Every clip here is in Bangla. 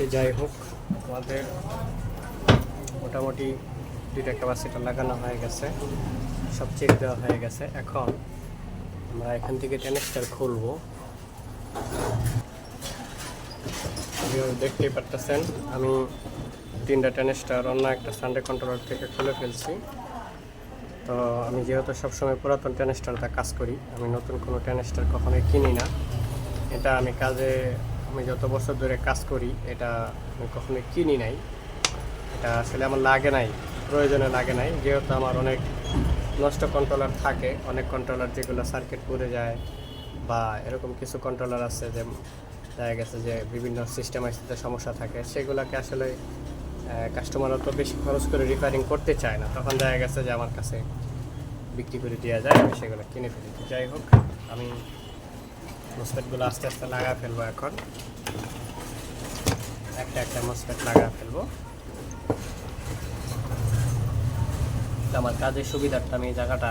সে যাই হোক, আমাদের মোটামুটি দুইটা ক্যাপাসিটার লাগানো হয়ে গেছে, সব চেক দেওয়া হয়ে গেছে। এখন আমরা এখান থেকে টেনেস্টার খুলবো। দেখতেই পারতেছেন, আমি তিনটা টেনেস্টার অন্য একটা সানডে কন্ট্রোলার থেকে খুলে ফেলছি। তো আমি যেহেতু সবসময় পুরাতন টেনেস্টারটা কাজ করি, আমি নতুন কোনো টেনেস্টার কখনোই কিনি না। এটা আমি কাজে আমি যত বছর ধরে কাজ করি, এটা আমি কখনোই কিনি নাই। এটা আসলে আমার লাগে নাই, প্রয়োজনে লাগে নাই। যেহেতু আমার অনেক নষ্ট কন্ট্রোলার থাকে, অনেক কন্ট্রোলার যেগুলো সার্কিট পুড়ে যায় বা এরকম কিছু কন্ট্রোলার আছে যে দেখা গেছে যে বিভিন্ন সিস্টেম আসতে সমস্যা থাকে, সেগুলোকে আসলে কাস্টমার অত বেশি খরচ করে রিপেয়ারিং করতে চায় না। তখন দেখা গেছে যে আমার কাছে বিক্রি করে দেওয়া যায়, আমি সেগুলো কিনে ফেলি। যাই হোক, আমি মসপেটগুলো আস্তে আস্তে লাগা ফেলব এখন। একটা একটা মসপেট লাগা ফেলব। আমার কাজের সুবিধাটা আমি জায়গাটা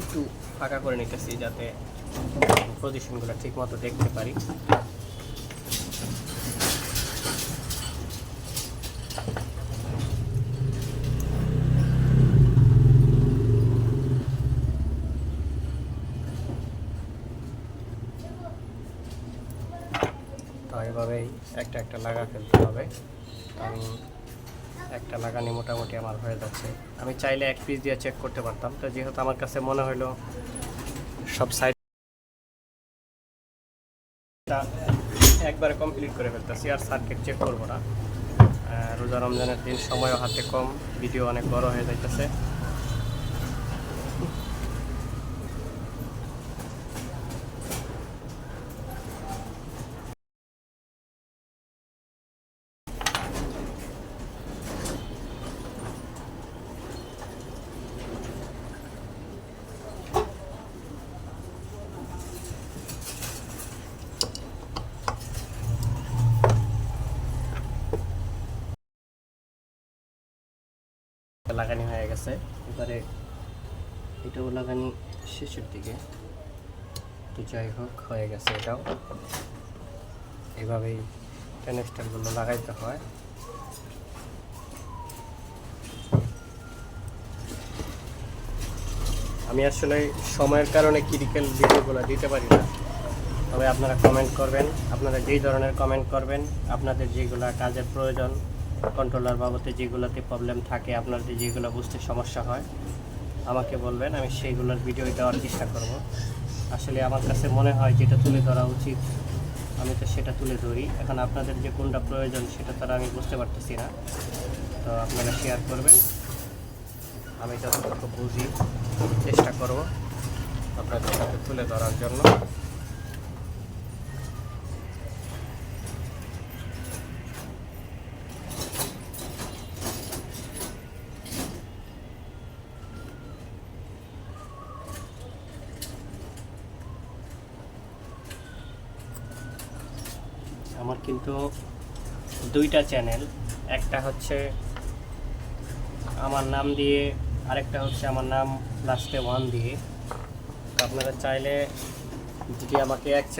একটু ফাঁকা করে নিতেছি যাতে পজিশনগুলো ঠিক মতো দেখতে পারি। তো এইভাবেই একটা একটা লাগা ফেলতে হবে। আমি একটা লাগানি মোটামুটি আমার হয়ে যাচ্ছে। আমি চাইলে এক পিস দিয়ে চেক করতে পারতাম। তো যেহেতু আমার কাছে মনে হলো সব সাইড একবারে কমপ্লিট করে ফেলতেছি, আর সার্কিট চেক করব না। রোজা রমজানের দিন সময়ও হাতে কম ভিডিও অনেক বড় হয়ে যাইতেছে। লাগানি হয়ে গেছে। এবারে এটাও লাগানি শেষের দিকে। তো যাই হোক, হয়ে গেছে এটাও। এভাবেই টেনেস্টারগুলো লাগাইতে হয়। আমি আসলে সময়ের কারণে ক্রিটিক্যাল ভিডিওগুলো দিতে পারি না। তবে আপনারা কমেন্ট করবেন, আপনারা যেই ধরনের কমেন্ট করবেন, আপনাদের যেগুলো কাজের প্রয়োজন কন্ট্রোলার বাবদে যেগুলোতে প্রবলেম থাকে, আপনাদের যেগুলো বুঝতে সমস্যা হয়, আমাকে বলবেন, আমি সেইগুলোর ভিডিও দেওয়ার চেষ্টা করব। আসলে আমার কাছে মনে হয় যেটা তুলে ধরা উচিত, আমি তো সেটা তুলে ধরি। এখন আপনাদের যে কোনটা প্রয়োজন সেটা তারা আমি বুঝতে পারতেছি না। তো আপনারা শেয়ার করবেন। আমি যতটুকু বুঝি, চেষ্টা করব আপনাদের সাথে তুলে ধরার জন্য। আমার কিন্তু দুইটা চ্যানেল। একটা হচ্ছে আমার নাম দিয়ে, আরেকটা হচ্ছে আমার নাম লাস্টে ওয়ান দিয়ে। আপনারা চাইলে যদি আমাকে এক চ্যানেল